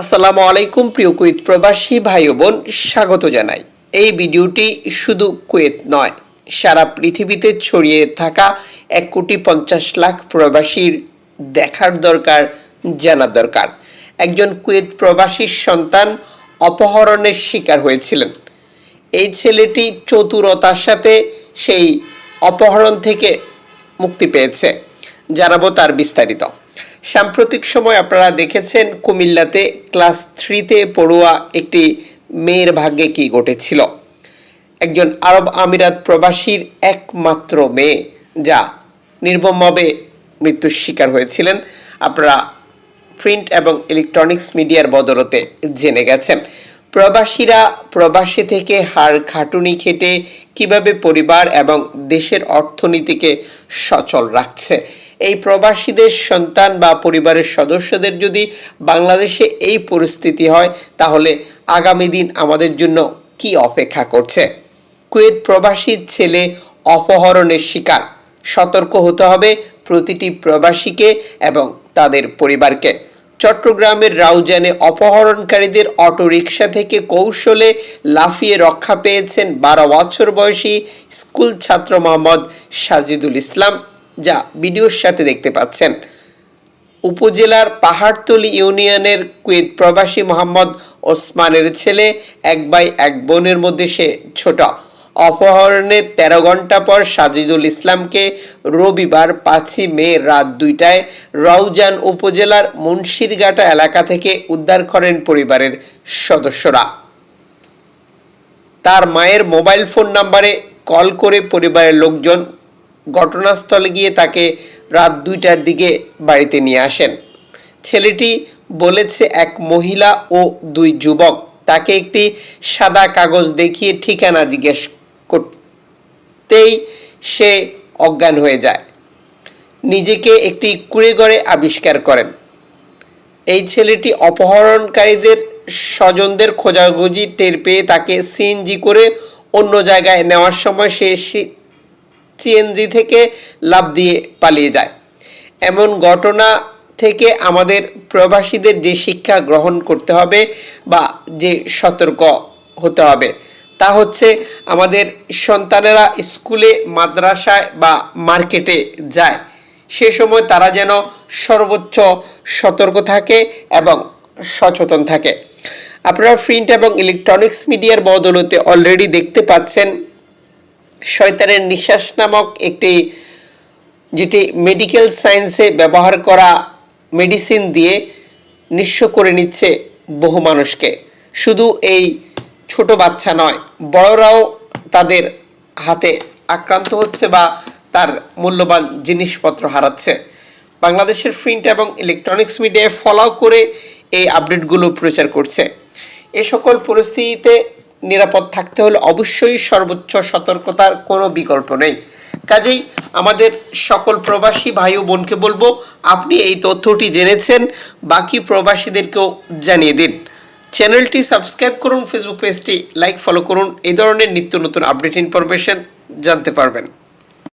আসসালামু আলাইকুম প্রিয় কুয়েত প্রবাসী ভাই বোন, স্বাগত জানাই। এই ভিডিওটি শুধু কুয়েত নয়, সারা পৃথিবীতে ছড়িয়ে থাকা এক কোটি পঞ্চাশ লাখ প্রবাসীর দেখার দরকার, জানার দরকার। একজন কুয়েত প্রবাসীর সন্তান অপহরণের শিকার হয়েছিলেন। এই ছেলেটি চতুরতার সাথে সেই অপহরণ থেকে মুক্তি পেয়েছে, জানাব তার বিস্তারিত। সাম্প্রতিক সময় আপনারা দেখেছেন কুমিল্লাতে ক্লাস থ্রিতে পড়ুয়া একটি মেয়ের ভাগ্যে কি ঘটেছিল। একজন আরব আমিরাত প্রবাসীর একমাত্র মেয়ে, যা নির্মমভাবে মৃত্যুর শিকার হয়েছিলেন। আপনারা প্রিন্ট এবং ইলেকট্রনিক্স মিডিয়ার বদলতে জেনে গেছেন। প্রবাসীরা প্রবাসী থেকে হাড় খাটুনি খেটে কীভাবে পরিবার এবং দেশের অর্থনীতিকে সচল রাখছে? এই প্রবাসীদের সন্তান বা পরিবারের সদস্যদের যদি বাংলাদেশে এই পরিস্থিতি হয়, তাহলে আগামী দিন আমাদের জন্য কি অপেক্ষা করছে? কুয়েত প্রবাসী ছেলে অপহরণের শিকার। সতর্ক হতে হবে প্রতিটি প্রবাসীকে এবং তাদের পরিবারকে। চট্টগ্রামের রাউজানে অপহরণকারীদের অটোরিকশা থেকে কৌশলে লাফিয়ে রক্ষা পেয়েছেন বারো বছর বয়সী স্কুল ছাত্র মোহাম্মদ সাজিদুল ইসলাম, যা ভিডিওর সাথে দেখতে পাচ্ছেন। উপজেলার পাহাড়তলি ইউনিয়নের কুয়েত প্রবাসী মোহাম্মদ ওসমানের ছেলে, এক ভাই, এক বোনের মধ্যে সে ছোট। অপহরণের তেরো ঘণ্টা পর সাজিদুল ইসলামকে রবিবার পাঁচই মে রাত দুইটায় রওজান উপজেলার মুন্সিরঘাটা এলাকা থেকে উদ্ধার করেন পরিবারের সদস্যরা। তার মায়ের মোবাইল ফোন নাম্বারে কল করে পরিবারের লোকজন ঘটনাস্থলে গিয়ে তাকে রাত দুইটার দিকে বাড়িতে নিয়ে আসেন। ছেলেটি বলেছে, এক মহিলা ও দুই যুবক। তাকে একটি সাদা কাগজ দেখিয়ে ঠিকানা জিজ্ঞেস করতেই সে অজ্ঞান হয়ে যায়। নিজেকে একটি কুড়েঘরে আবিষ্কার করেন। এই ছেলেটি অপহরণকারীদের স্বজনদের খোঁজাখুঁজি টের পেয়ে তাকে সিএনজি করে অন্য জায়গায় নেওয়ার সময় সে সিএনজি থেকে লাভ দিয়ে পালিয়ে যায়। এমন ঘটনা থেকে আমাদের প্রবাসীদের যে শিক্ষা গ্রহণ করতে হবে বা যে সতর্ক হতে হবে তা হচ্ছে আমাদের সন্তানেরা স্কুলে, মাদ্রাসায় বা মার্কেটে যায়। সে সময় তারা যেন সর্বোচ্চ সতর্ক থাকে এবং সচেতন থাকে। আপনারা প্রিন্ট এবং ইলেকট্রনিক্স মিডিয়ার বদলতে অলরেডি দেখতে পাচ্ছেন শয়তানের নিঃশ্বাস নামক একটি, যেটি মেডিকেল সায়েন্সে ব্যবহার করা মেডিসিন দিয়ে নিঃস্ব করে নিচ্ছে বহু মানুষকে। শুধু এই ছোট বাচ্চা নয়, বড়রাও তাদের হাতে আক্রান্ত হচ্ছে বা তার মূল্যবান জিনিসপত্র হারাচ্ছে। বাংলাদেশের প্রিন্ট এবং ইলেকট্রনিক্স মিডিয়ায় ফলো করে এই আপডেটগুলো প্রচার করছে। এ সকল পরিস্থিতিতে নিরাপদ থাকতে হলে অবশ্যই সর্বোচ্চ সতর্কতার কোনো বিকল্প নেই। কাজেই আমাদের সকল প্রবাসী ভাই ও বোনকে বলব, আপনি এই তথ্যটি জেনেছেন, বাকি প্রবাসীদেরকেও জানিয়ে দিন। চ্যানেলটি সাবস্ক্রাইব করুন ফেসবুক পেজটি লাইক ফলো করুন। এই ধরনের নিত্য নতুন আপডেট ইনফরমেশন জানতে পারবেন।